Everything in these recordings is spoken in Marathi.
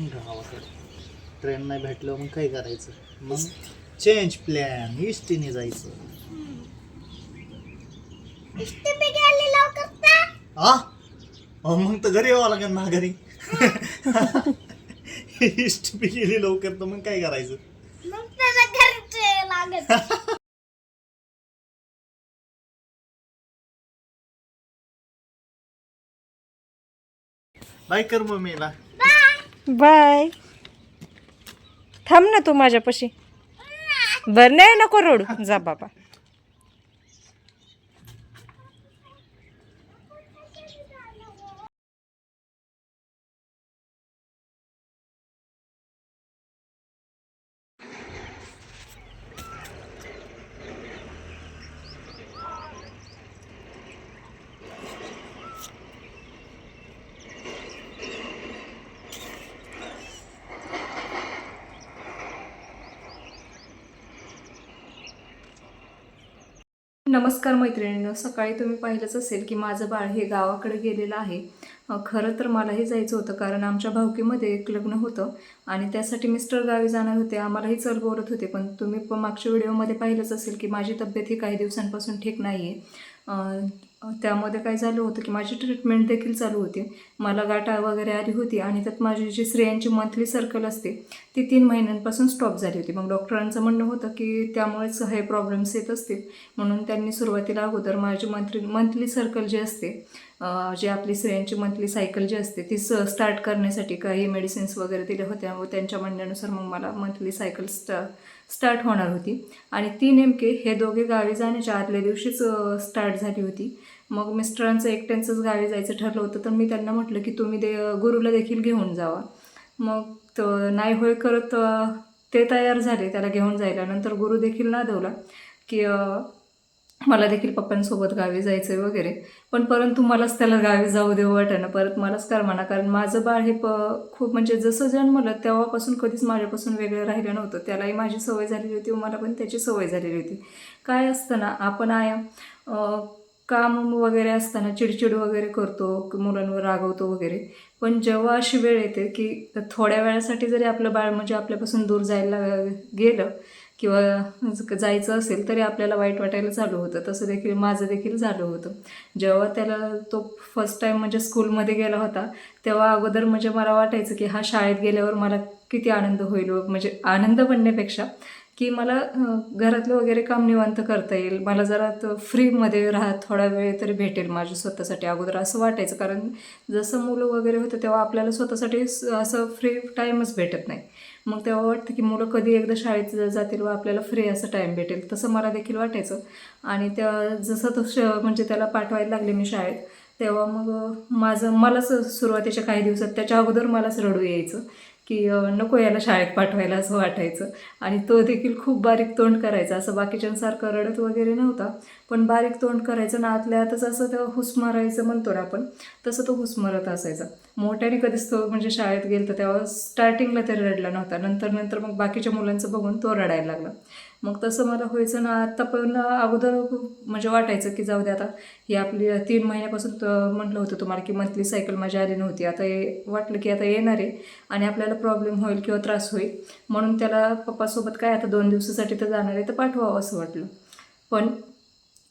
गावाकडे ट्रेन नाही भेटलं मग काय करायचं? मग चेंज प्लॅन इष्टीने जायचं. आ? अहो, मग तर घरी यावं लागेल ना घरी. इष्ट बी गेली लवकर तर मग काय करायचं? मग त्याला घरचे लागत बाय कर मम्मीला बाय. थांब ना तू माझ्यापाशी. बरं नाही नको रोड. जा बाबा. नमस्कार मैत्रिणींनो सकाळी तुम्ही पाहिलंच असेल की माझं बाळ हे गावाकडे गेलेलं आहे. खरं तर मलाही जायचं होतं कारण आमच्या भावकीमध्ये एक लग्न होतं आणि त्यासाठी मिस्टर गावी जाणार होते. आम्हालाही चल बोलत होते पण तुम्ही प मागच्या व्हिडिओमध्ये पाहिलंच असेल की माझी तब्येत ही काही दिवसांपासून ठीक नाही आहे त्यामध्ये काय झालं होतं की माझी ट्रीटमेंट देखील चालू होती. मला गाठा वगैरे आली होती आणि त्यात माझी जी स्त्रियांची मंथली सर्कल असते ती तीन महिन्यांपासून स्टॉप झाली होती. मग डॉक्टरांचं म्हणणं होतं की त्यामुळेच हे प्रॉब्लेम्स येत असतील. म्हणून त्यांनी सुरुवातीला अगोदर माझी मंथली मंथली सर्कल जी असते जे आपली स्त्रियांची मंथली सायकल जी असते ती स स्टार्ट करण्यासाठी काही मेडिसिन्स वगैरे दिल्या होत्या व त्यांच्या म्हणण्यानुसार मग मला मंथली सायकल स्टा स्टार्ट होणार होती. आणि ती नेमके हे दोघे गावी जाण्याच्या आदल्या दिवशीच स्टार्ट झाली होती. मग मिस्टरांचं एकट्यांचंच गावी जायचं ठरलं होतं तर मी त्यांना म्हटलं की तुम्ही दे गुरुला देखील घेऊन जावा. मग नाही होय करत ते तयार झाले त्याला घेऊन जायला. नंतर गुरु देखील नादवला की मला देखील पप्पांसोबत गावी जायचं आहे वगैरे. पण परंतु मलाच त्याला गावी जाऊ देऊ वाटेना. परत मलाच करमाना कारण माझं बाळ हे प खूप म्हणजे जसं जन्मलं तेव्हापासून कधीच माझ्यापासून वेगळं राहिलं नव्हतं. त्यालाही माझी सवय झालेली होती व मला पण त्याची सवय झालेली होती. काय असतं ना आपण आया काम वगैरे असताना चिडचिड वगैरे करतो मुलांवर रागवतो वगैरे. पण जेव्हा अशी वेळ येते की थोड्या वेळासाठी जरी आपलं बाळ म्हणजे आपल्यापासून दूर जायला गेलं किंवा जायचं असेल तरी आपल्याला वाईट वाटायला चालू होतं. तसं देखील माझं देखील झालं होतं. जेव्हा त्याला तो फर्स्ट टाईम म्हणजे स्कूलमध्ये गेला होता तेव्हा अगोदर म्हणजे मला वाटायचं की हा शाळेत गेल्यावर मला किती आनंद होईल. म्हणजे आनंद बनण्यापेक्षा की मला घरातलं वगैरे काम निवांत करता येईल. मला जरा फ्रीमध्ये राहत थोडा वेळ तरी भेटेल माझ्या स्वतःसाठी अगोदर असं वाटायचं. कारण जसं मुलं वगैरे होतं तेव्हा आपल्याला स्वतःसाठी असं फ्री टाईमच भेटत नाही. मग तेव्हा वाटतं की मुलं कधी एकदा शाळेत जातील व आपल्याला फ्री असं टाईम भेटेल. तसं मला देखील वाटायचं. आणि त्या जसं तो श म्हणजे त्याला पाठवायला लागले मी शाळेत तेव्हा मग माझं मलाच सुरुवातीच्या काही दिवसात त्याच्या अगोदर मलाच रडू यायचं की नको याला शाळेत पाठवायला असं वाटायचं. आणि तो देखील खूप बारीक तोंड करायचा. असं बाकीच्यांसारखं रडत वगैरे नव्हता. पण बारीक तोंड करायचं ना आतल्या आतच असं तेव्हा हुस मारायचं म्हणतो ना आपण तसं तो हुस मारत असायचा. मोठ्याने कधीच तो म्हणजे शाळेत गेलं तर तेव्हा स्टार्टिंगला तरी रडला नव्हता. नंतर नंतर मग बाकीच्या मुलांचं बघून तो रडायला लागला. मग तसं मला व्हायचं ना आत्ता पण अगोदर म्हणजे वाटायचं की जाऊ दे आता ही आपली तीन महिन्यापासून म्हटलं होतं तुम्हाला की मंथली सायकल माझी आली नव्हती. आता हे वाटलं की आता येणार आहे आणि आपल्याला प्रॉब्लेम होईल किंवा त्रास होईल. म्हणून त्याला पप्पासोबत काय आता दोन दिवसासाठी तर जाणार आहे तर पाठवावं असं वाटलं. पण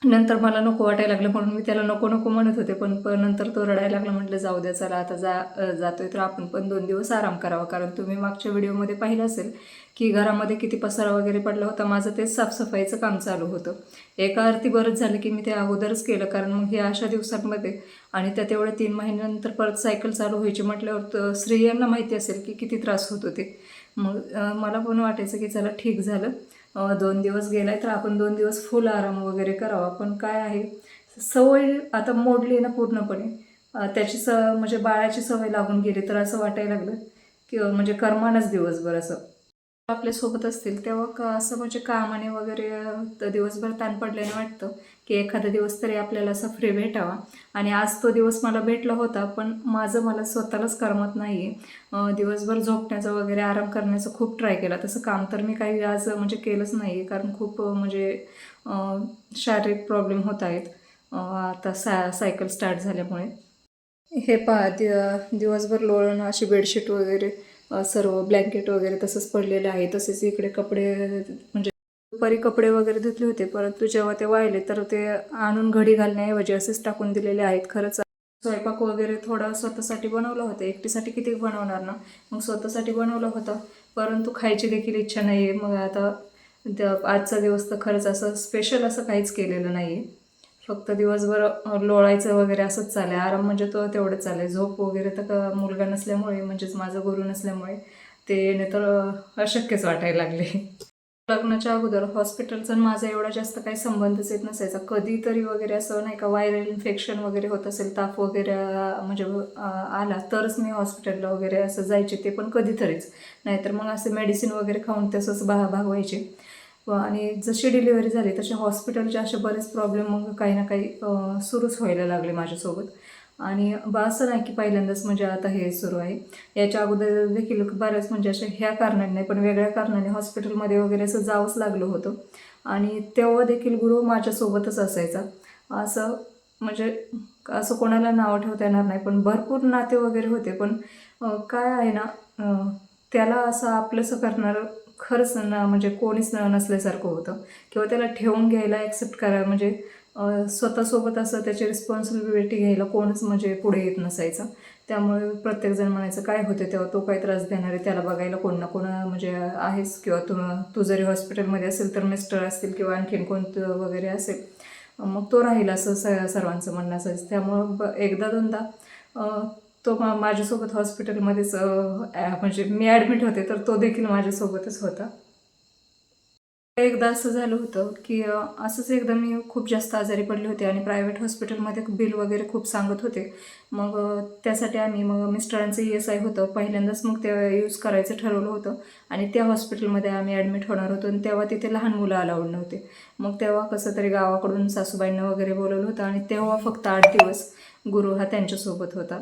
नंतर मला नको वाटायला लागलं म्हणून मी त्याला नको नको म्हणत होते पण पण नंतर तो रडायला लागला म्हटलं जाऊ द्या चला आता जा जातोय तर आपण पण दोन दिवस आराम करावा कारण तुम्ही मागच्या व्हिडिओमध्ये पाहिलं असेल की घरामध्ये किती पसारा वगैरे पडला होता माझं तेच साफसफाईचं काम चालू होतं. एका अर्थी बरंच झालं की मी ते अगोदरच केलं कारण मग हे अशा दिवसांमध्ये आणि त्या तेवढ्या तीन महिन्यानंतर परत सायकल चालू व्हायची म्हटल्यावर तर स्त्रियांना माहिती असेल की किती त्रास होत होते. मग मला पण वाटायचं की चला ठीक झालं. दोन दिवस गेलाय तर आपण दोन दिवस फुल आराम वगैरे करावा. पण काय आहे सवय आता मोडली ना पूर्णपणे. त्याची स म्हणजे बाळाची सवय लागून गेली तर असं वाटायला लागलं की म्हणजे कर्मानच दिवसभर असं. आपल्यासोबत असतील तेव्हा का असं म्हणजे कामाने वगैरे तर दिवसभर ताण पडल्याने वाटतं. की एखादा दिवस तरी आपल्याला असा फ्री भेटावा. आणि आज तो दिवस मला भेटला होता पण माझं मला स्वतःलाच करमत नाही आहे दिवसभर झोपण्याचा वगैरे आराम करण्याचा खूप ट्राय केला. तसं काम तर मी काही आज म्हणजे केलंच नाही कारण खूप म्हणजे शारीरिक प्रॉब्लेम होत आहेत. आता सा सायकल स्टार्ट झाल्यामुळे. हे पहा दि दिवसभर लोळणं अशी बेडशीट वगैरे सर्व ब्लँकेट वगैरे तसंच पडलेलं आहे. तसेच इकडे कपडे म्हणजे दुपारी कपडे वगैरे धुतले होते परंतु जेव्हा ते वाहिले तर ते आणून घडी घालण्याऐवजी असेच टाकून दिलेले आहेत. खरंच स्वयंपाक वगैरे थोडा स्वतःसाठी बनवला होता. एकटीसाठी किती बनवणार ना? मग स्वतःसाठी बनवला होता. परंतु खायची देखील इच्छा नाही आहे मग आता आजचा दिवस तर खरंच असं स्पेशल असं काहीच केलेलं नाही आहे फक्त दिवसभर लोळायचं वगैरे असंच चाललं आहे आराम म्हणजे तो तेवढंच चाललं आहे झोप वगैरे तर मुलगा नसल्यामुळे म्हणजेच माझं गुरु नसल्यामुळे ते येणे तर अशक्यच वाटायला लागले लग्नाच्या अगोदर हॉस्पिटलचा माझा एवढा जास्त काही संबंधच येत नसायचा. कधीतरी वगैरे असं नाही का व्हायरल इन्फेक्शन वगैरे होत असेल ताप वगैरे म्हणजे आला तरच मी हॉस्पिटलला वगैरे असं जायचे ते पण कधीतरीच. नाहीतर मग असे मेडिसिन वगैरे खाऊन तसंच भा भागवायचे आणि जशी डिलिव्हरी झाली तसे हॉस्पिटलचे असे बरेच प्रॉब्लेम मग काही ना काही सुरूच व्हायला लागले माझ्यासोबत. आणि बा असं नाही की पहिल्यांदाच म्हणजे आता हे सुरू आहे. याच्या अगोदर देखील बऱ्याच म्हणजे अशा ह्या कारणाने नाही पण वेगळ्या कारणाने हॉस्पिटलमध्ये वगैरे असं जावंच लागलं होतं. आणि तेव्हा देखील गुरु माझ्यासोबतच असायचा. असं म्हणजे असं कोणाला नावं ठेवता येणार नाही पण भरपूर नाते वगैरे होते. पण काय आहे ना त्याला असं आपलंसं करणारं खरंच ना म्हणजे कोणीच न नसल्यासारखं होतं. किंवा त्याला ठेवून घ्यायला ॲक्सेप्ट करा म्हणजे स्वतःसोबत असं त्याची रिस्पॉन्सिबिलिटी घ्यायला कोणच म्हणजे पुढे येत नसायचं. त्यामुळे प्रत्येकजण म्हणायचं काय होते तेव्हा? तो काय त्रास देणार आहे? त्याला बघायला कोण ना कोण म्हणजे आहेस किंवा तू तू जरी हॉस्पिटलमध्ये असेल तर मिस्टर असतील किंवा आणखीन कोणतं वगैरे असेल मग तो राहील असं स सर्वांचं म्हणणं असायचं त्यामुळं ब एकदा दोनदा तो मा माझ्यासोबत हॉस्पिटलमध्येच म्हणजे मी ॲडमिट होते तर तो देखील माझ्यासोबतच होता. एकदा असं झालं होतं की असंच एकदा मी खूप जास्त आजारी पडले होते आणि प्रायव्हेट हॉस्पिटलमध्ये बिल वगैरे खूप सांगत होते. मग त्यासाठी आम्ही मग मिस्टरांचं ई एस आय होतं. पहिल्यांदाच मग ते यूज करायचं ठरवलं होतं आणि त्या हॉस्पिटलमध्ये आम्ही ॲडमिट होणार होतो आणि तेव्हा तिथे लहान मुलं अलाउड नव्हते. मग तेव्हा कसं तरी गावाकडून सासूबाईंना वगैरे बोलवलं होतं आणि तेव्हा फक्त आठ दिवस गुरु हा त्यांच्यासोबत होता.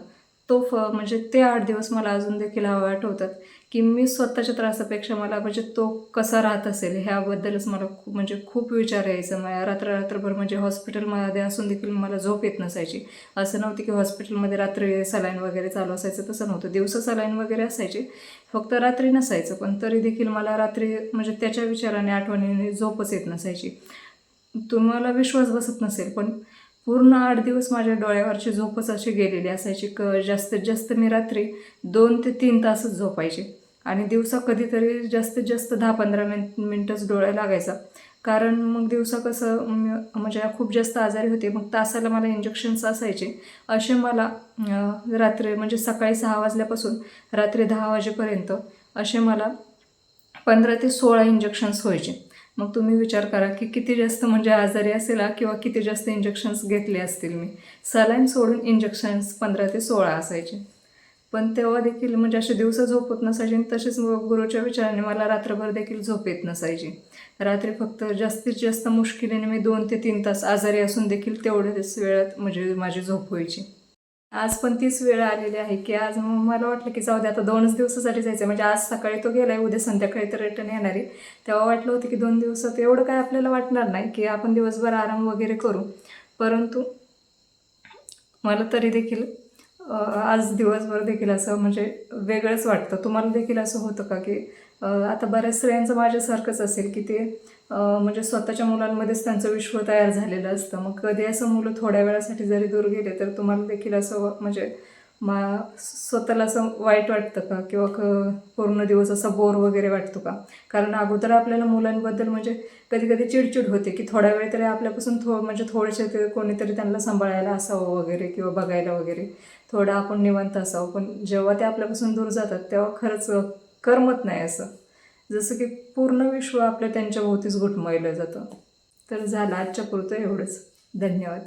तो फ म्हणजे ते आठ दिवस मला अजून देखील हवा आठवतात की मी स्वतःच्या त्रासापेक्षा मला म्हणजे तो कसा राहत असेल ह्याबद्दलच मला खूप म्हणजे खूप विचार यायचा मला रात्र रात्रभर म्हणजे हॉस्पिटलमध्ये असून देखील मला झोप येत नसायची. असं नव्हतं की हॉस्पिटलमध्ये रात्री सलाईन वगैरे चालू असायचं तसं नव्हतं. दिवसा सलाईन वगैरे असायचे. फक्त रात्री नसायचं पण तरी देखील मला रात्री म्हणजे त्याच्या विचाराने आठवणीने झोपच येत नसायची. तुम्हाला विश्वास बसत नसेल पण पूर्ण आठ दिवस माझ्या डोळ्यावरची झोपच अशी गेलेली असायची. क जास्तीत जास्त मी रात्री दोन ते तीन तासच झोपायचे. आणि दिवसा कधीतरी जास्तीत जास्त दहा पंधरा मिन मिनटंच डोळ्या लागायचा. कारण मग दिवसा कसं म्हणजे खूप जास्त आजारी होते. मग तासाला मला इंजेक्शन्स असायचे. असे मला रात्री म्हणजे सकाळी सहा वाजल्यापासून रात्री दहा वाजेपर्यंत असे मला पंधरा ते सोळा इंजेक्शन्स व्हायचे. मग तुम्ही विचार करा की किती जास्त म्हणजे आजारी असेल किंवा किती जास्त इंजेक्शन्स घेतले असतील मी. सलाईन सोडून इंजेक्शन्स पंधरा ते सोळा असायचे. पण तेव्हा देखील म्हणजे असे दिवस झोप होत नसायची आणि तसेच गुरुच्या विचाराने मला रात्रभर देखील झोप येत नसायची. रात्री फक्त जास्तीत जास्त मुश्किलीने मी दोन ते तीन तास आजारी असून देखील तेवढ्याच वेळात म्हणजे माझी झोप व्हायची. आज पण तीच वेळ आलेली आहे की आज मग मला वाटलं की जाऊ दे आता दोनच दिवसासाठी जायचं म्हणजे आज सकाळी तो गेलाय उद्या संध्याकाळी तर रिटर्न येणार आहे. तेव्हा वाटलं होतं की दोन दिवसात एवढं काय आपल्याला वाटणार नाही की आपण दिवसभर आराम वगैरे करू. परंतु मला तरी देखील आज दिवसभर देखील असं म्हणजे वेगळंच वाटतं. तुम्हाला देखील असं होतं का की आता बऱ्याच स्त्रियांचं माझ्यासारखंच असेल की ते म्हणजे स्वतःच्या मुलांमध्येच त्यांचं विश्व तयार झालेलं असतं. मग कधी असं मुलं थोड्या वेळासाठी जरी दूर गेले तर तुम्हाला देखील असं म्हणजे मा स्वतःला असं वाईट वाटतं का? किंवा क पूर्ण दिवस असा बोर वगैरे वाटतो का? कारण अगोदर आपल्याला मुलांबद्दल म्हणजे कधी कधी चिडचिड होते की थोड्या वेळ तरी आपल्यापासून थो म्हणजे थोडेसे ते कोणीतरी त्यांना सांभाळायला असावं वगैरे किंवा बघायला वगैरे. थोडं आपण निवांत असावं. पण जेव्हा ते आपल्यापासून दूर जातात तेव्हा खरंच करमत नाही असं. जसं की पूर्ण विश्व आपल्या त्यांच्या भोवतीच घुटमळलं जातं. तर झालं आजच्या पुरतं एवढंच. धन्यवाद.